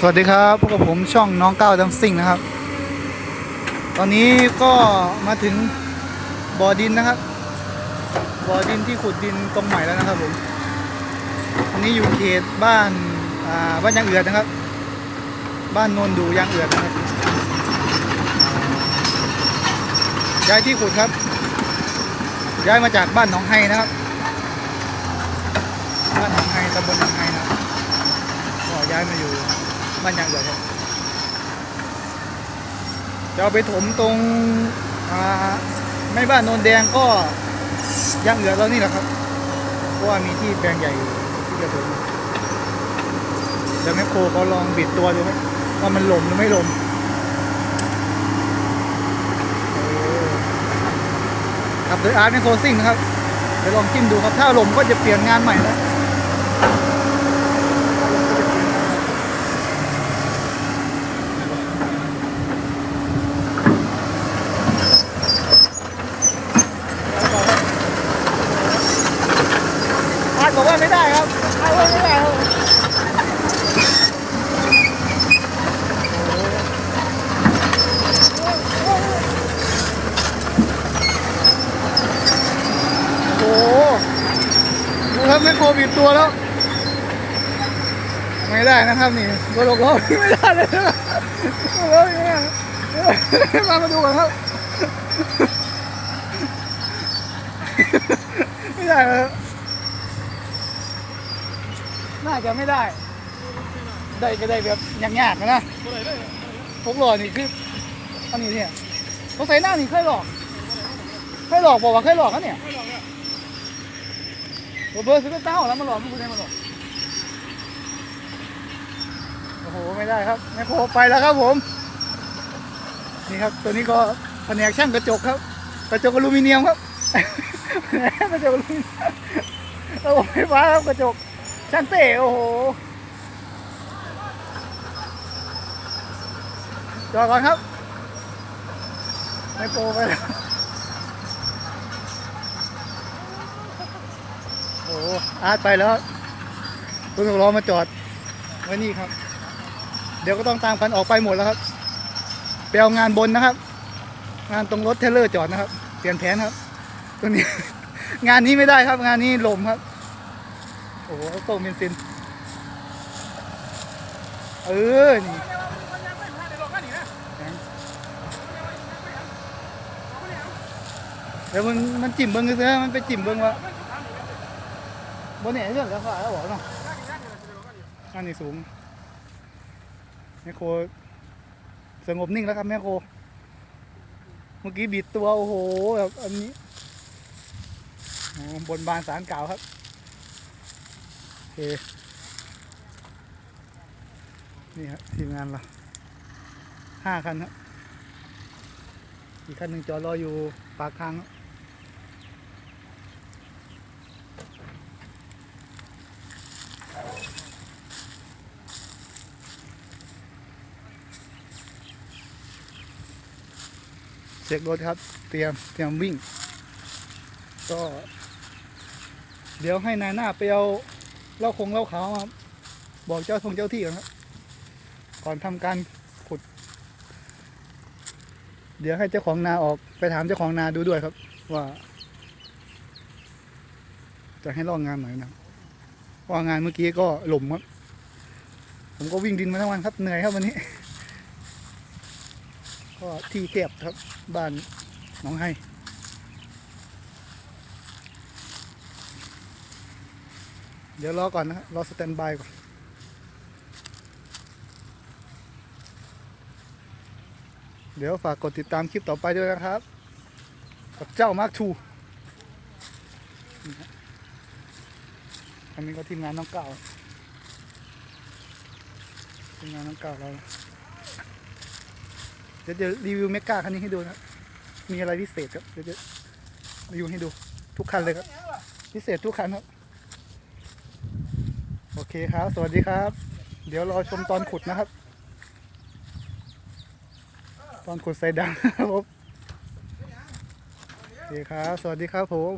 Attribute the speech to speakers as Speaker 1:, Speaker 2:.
Speaker 1: สวัสดีครับพบกับผมช่องน้องก้าวดังซิ่งนะครับ ตอนนี้ก็มาถึงบ่อดินนะครับบ่อดินที่ขุดดินตรงใหม่แล้วนะครับผมอันนี้อยู่เขตบ้านอ่าบ้านยางเอือดนะครับ บ้านโนนดูยางเอือดนะครับย้ายที่ขุดครับ ย้ายมาจากบ้านหนองไฮนะครับบ้านหนองไฮตำบลหนองไฮนะครับก็ย้ายมาอยู่ บ้านยางเดือดครับจะเอาไปถมตรงไม่บ้านโนนแดงก็ยางเอือดแล้วนี่แหละครับเพราะว่ามีที่แปลงใหญ่ที่จะถมเดี๋ยวแมคโครเขาลองบิดตัวดูครับว่ามันหลมหรือไม่หลมเออครับโดยอาร์ตแมคโคซิ่งนะครับเดี๋ยวลองจิ้มดูครับ ถ้าหลมก็จะเปลี่ยนงานใหม่แล้ว อาร์ตบอกว่าไม่ได้ครับอาร์ตว่าไม่ได้ครับโอ้โหดูครับ ไม่โควิดตัวแล้ว ไม่ได้นะครับนี่ตัวหลอกล้อไม่ได้เลยนะรับโอ้ยเนี่ยมามาดูกันครับ ไม่ได้เลยครับน่าจะไม่ได้ ได้ก็ได้แบบยากๆนะพวกหลอนี่คืออันนี้เนี่ยเขาใส่หน้านี่เคยหลอกเคยหลอกบอกว่าเคยหลอกกันเนี่ย เบอร์เบอร์ซื้อเป็เต้าแล้วมาหลอกไม่คุณได้มาหลอกโอ้โหไม่ได้ครับแม่โคไปแล้วครับผม นี่ครับตัวนี้ก็แผนกช่างกระจกครับ กระจกอลูมิเนียมครับกระจกอลูมิเนียมระบบไฟฟ้าครับกระจกช่างเต้โอ้โหจอดก่อนครับไม่โปไปแล้ว โอ้โหอาร์ตไปแล้วคุณหกล้อมาจอดไว้นี่ครับ เดี๋ยวก็ต้องตามกันออกไปหมดแล้วครับไปเอางานบนนะครับ งานตรงรถเทเลอร์จอดนะครับ เปลี่ยนแผนครับตัวนี้ งานนี้ไม่ได้ครับ งานนี้ลมครับ โอ้โหต้มเบนซินเออนี่เดี๋ยวมันมันจิ้มเบิ้งซื้อมันไปจิ้มเบิ้งว่า บนเนี่ยเรื่องแล้วก็แล้วบอกเนาะอันนี้สูงแม่โคสงบนิ่งแล้วครับแม่โค เมื่อกี้บิดตัวโอ้โหแบบอันนี้บนบานสารเก่าครับโอเคนี่ครับทีมงานเราห้าคันครับอีกคันหนึ่งจอดรออยู่ปากทางครับ เช็ครถครับ เตรียมเตรียมวิ่ง ก็ เดี๋ยวให้นายหน้าไปเอาเล้าคงเล้าขาวมาบอกเจ้าทงเจ้าที่ก่อนครับ ก่อนทำการขุด เดี๋ยวให้เจ้าของนาออกไปถามเจ้าของนาดูด้วยครับ ว่า จะให้ลอกงานไหนนะเพราะว่างานเมื่อกี้ก็หล่มครับ ผมก็วิ่งดินมาทั้งวันครับเหนื่อยครับวันนี้ ก็ที่แคบครับบ้านหนองไฮเดี๋ยวรอก่อนนะรอสแตนบายก่อนเดี๋ยวฝากกดติดตามคลิปต่อไปด้วยนะครับ กับเจ้ามาร์คทูอันนี้ก็ทีมงานน้องเก่าทีมงานน้องเก่าเรา ดี๋ยวจะรีวิวเมกาคันนี้ให้ดูนะ มีอะไรพิเศษครับ เดี๋ยวจะรีวิวให้ดูทุกคันเลยครับ พิเศษทุกคันครับ โอเคครับ สวัสดีครับ เดี๋ยวรอชมตอนขุดนะครับ ตอนขุดใส่ดังครับผมโอเคครับ สวัสดีครับผม